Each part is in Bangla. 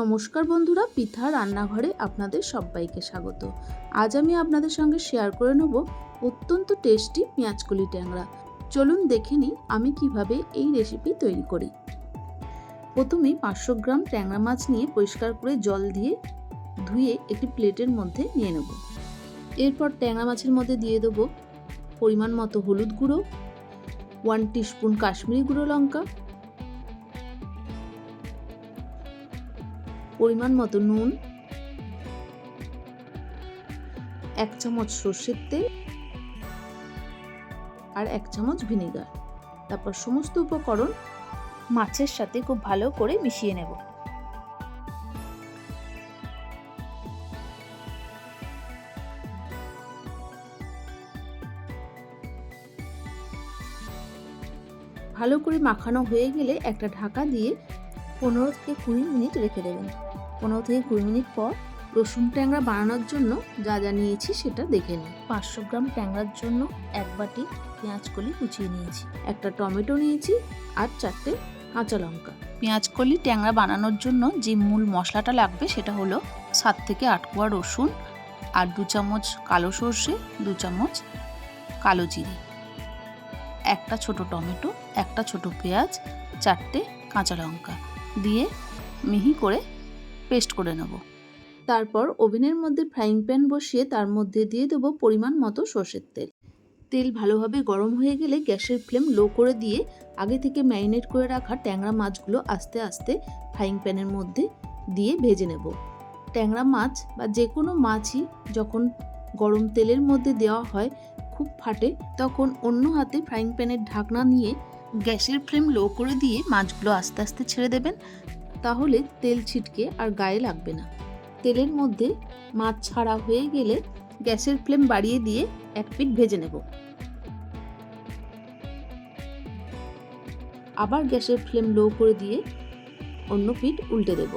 নমস্কার বন্ধুরা পিঠা রান্নাঘরে আপনাদের সবাইকে স্বাগত। আজ আমি আপনাদের সঙ্গে শেয়ার করে নেব অত্যন্ত টেস্টি পেঁয়াজকলি ট্যাংরা। চলুন দেখে নিই আমি কীভাবে এই রেসিপি তৈরি করি। প্রথমে পাঁচশো গ্রাম ট্যাংরা মাছ নিয়ে পরিষ্কার করে জল দিয়ে ধুয়ে একটি প্লেটের মধ্যে নিয়ে নেব। এরপর ট্যাংরা মাছের মধ্যে দিয়ে দেবো পরিমাণ মতো হলুদ গুঁড়ো ওয়ান টিস্পুন কাশ্মীরি গুঁড়ো লঙ্কা পরিমাণ মতো নুন, এক চামচ সর্ষের তেল আর এক চামচ ভিনেগার। তারপর সমস্ত উপকরণ মাছের সাথে খুব ভালো করে মিশিয়ে নেব। ভালো করে মাখানো হয়ে গেলে একটা ঢাকা দিয়ে পনেরো থেকে কুড়ি মিনিট রেখে দেবেন। পনেরো থেকে কুড়ি মিনিট পর রসুন ট্যাংরা বানানোর জন্য যা যা নিয়েছি সেটা দেখে নিই। পাঁচশো গ্রাম ট্যাংরার জন্য এক বাটি পেঁয়াজ কলি কুচিয়ে নিয়েছি, একটা টমেটো নিয়েছি আর চারটে কাঁচা লঙ্কা। পেঁয়াজ কলি ট্যাংরা বানানোর জন্য যে মূল মশলাটা লাগবে সেটা হলো সাত থেকে আট কোয়া রসুন, আর দু চামচ কালো সর্ষে, দু চামচ কালো জিরে, একটা ছোট টমেটো, একটা ছোট পেঁয়াজ, চারটে কাঁচা লঙ্কা দিয়ে মিহি করে পেস্ট করে নেব। তারপর ওভেনের মধ্যে ফ্রাইং প্যান বসিয়ে তার মধ্যে দিয়ে দেবো পরিমাণ মতো সর্ষের তেল। তেল ভালোভাবে গরম হয়ে গেলে গ্যাসের ফ্লেম লো করে দিয়ে আগে থেকে ম্যারিনেট করে রাখা ট্যাংরা মাছগুলো আস্তে আস্তে ফ্রাইং প্যানের মধ্যে দিয়ে ভেজে নেব। ট্যাংরা মাছ বা যে কোনো মাছই যখন গরম তেলের মধ্যে দেওয়া হয় খুব ফাটে, তখন অন্য হাতে ফ্রাইং প্যানের ঢাকনা নিয়ে গ্যাসের ফ্লেম লো করে দিয়ে মাছগুলো আস্তে আস্তে ছেড়ে দেবেন। তাহলে তেল ছিটকে আর গায়ে লাগবে না। তেলের মধ্যে মাছ ছাড়া হয়ে গেলে গ্যাসের ফ্লেম বাড়িয়ে দিয়ে এক পিঠ ভেজে নেব। আবার গ্যাসের ফ্লেম লো করে দিয়ে অন্য পিঠ উল্টে দেব।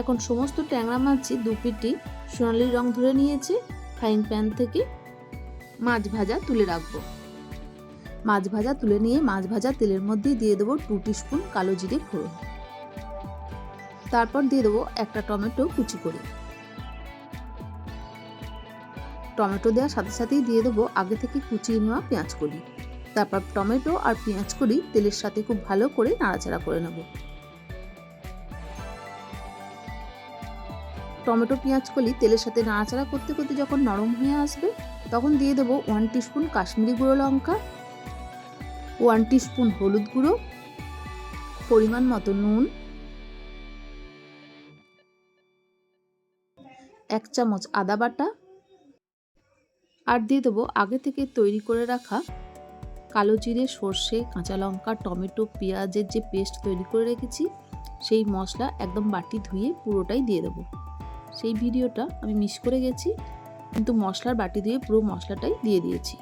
এখন সমস্ত ট্যাংরা মাছই দু পিঠই সোনালি রং ধরে নিয়েছে। ফ্রাইং প্যান থেকে মাছ ভাজা তুলে রাখব। মাছ ভাজা তুলে নিয়ে মাছ ভাজা তেলের মধ্যে দিয়ে দেবো টু টিস্পুন কালো জিরে ফোড়ন। তারপর দিয়ে দেবো একটা টমেটো কুচি করে। টমেটো দেওয়ার সাথে সাথেই দিয়ে দেবো আগে থেকে কুচিয়ে নেওয়া পেঁয়াজ কলি। তারপর টমেটো আর পেঁয়াজ কলি তেলের সাথে খুব ভালো করে নাড়াচাড়া করে নেব। টমেটো, পেঁয়াজ, কলি তেলের সাথে নাড়াচাড়া করতে করতে যখন নরম হয়ে আসবে, তখন দিয়ে দেবো ওয়ান টিস্পুন কাশ্মীরি গুঁড়ো লঙ্কা ওয়ান টিস্পুন হলুদ গুঁড়ো, পরিমাণ মতো নুন, এক চামচ আদা বাটা, আর দিয়ে দেবো আগে থেকে তৈরি করে রাখা কালো জিরে, সর্ষে, কাঁচা লঙ্কা, টমেটো, পেঁয়াজের যে পেস্ট তৈরি করে রেখেছি, সেই মশলা একদম বাটি ধুয়ে পুরোটাই দিয়ে দেবো। সেই ভিডিওটা আমি মিস করে গেছি, কিন্তু মশলার বাটি দিয়ে পুরো মশলাটাই দিয়ে দিয়েছি।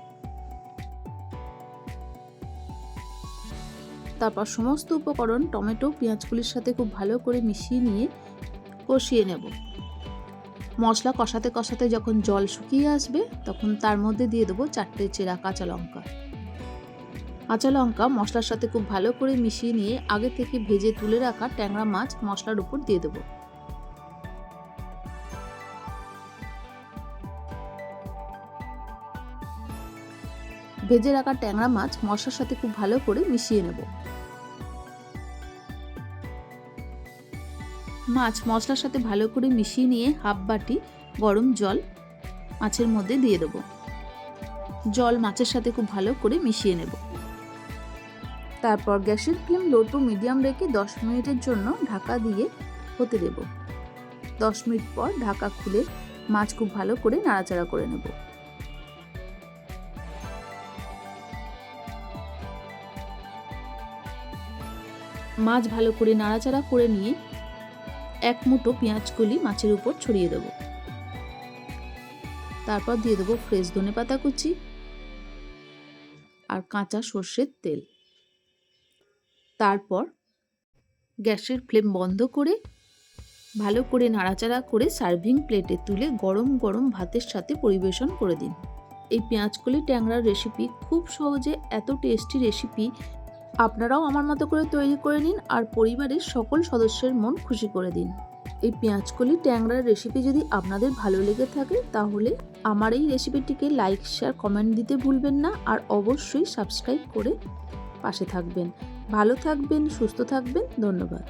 তারপর সমস্ত উপকরণ টমেটো, পেঁয়াজগুলির সাথে খুব ভালো করে মিশিয়ে নিয়ে কষিয়ে নেব। মশলা কষাতে কষাতে যখন জল শুকিয়ে আসবে, তখন তার মধ্যে দিয়ে দেবো চারটে চেরা কাঁচা লঙ্কা। কাঁচা লঙ্কা মশলার সাথে খুব ভালো করে মিশিয়ে নিয়ে আগে থেকে ভেজে তুলে রাখা ট্যাংরা মাছ মশলার উপর দিয়ে দেবো। ভেজে রাখা ট্যাংরা মাছ মশলার সাথে খুব ভালো করে মিশিয়ে নেব। মাছ মশলার সাথে ভালো করে মিশিয়ে নিয়ে হাফ বাটি গরম জল মাছের মধ্যে দিয়ে দেবো। জল মাছের সাথে খুব ভালো করে মিশিয়ে নেব। তারপর গ্যাসের ফ্লেম লো টু মিডিয়াম রেখে দশ মিনিটের জন্য ঢাকা দিয়ে হতে দেব। দশ মিনিট পর ঢাকা খুলে মাছ খুব ভালো করে নাড়াচাড়া করে নেব। মাছ ভালো করে নাড়াচাড়া করে নিয়ে এক মুঠো পেঁয়াজকলি মাছের উপর ছড়িয়ে দেব। তারপর দিয়ে দেবো ফ্রেশ ধনে পাতা কুচি আর কাঁচা সর্ষের তেল। তারপর গ্যাসের ফ্লেম বন্ধ করে ভালো করে নাড়াচাড়া করে সার্ভিং প্লেটে তুলে গরম গরম ভাতের সাথে পরিবেশন করে দিন। এই পেঁয়াজকলি ট্যাংরার রেসিপি খুব সহজে এত টেস্টি রেসিপি আপনারাও আমার মতো করে তৈরি করে নিন আর পরিবারের সকল সদস্যের মন খুশি করে দিন। এই পেঁয়াজকলি ট্যাংরার রেসিপি যদি আপনাদের ভালো লেগে থাকে, তাহলে আমার এই রেসিপিটিকে লাইক শেয়ার কমেন্ট দিতে ভুলবেন না আর অবশ্যই সাবস্ক্রাইব করে পাশে থাকবেন। ভালো থাকবেন, সুস্থ থাকবেন, ধন্যবাদ।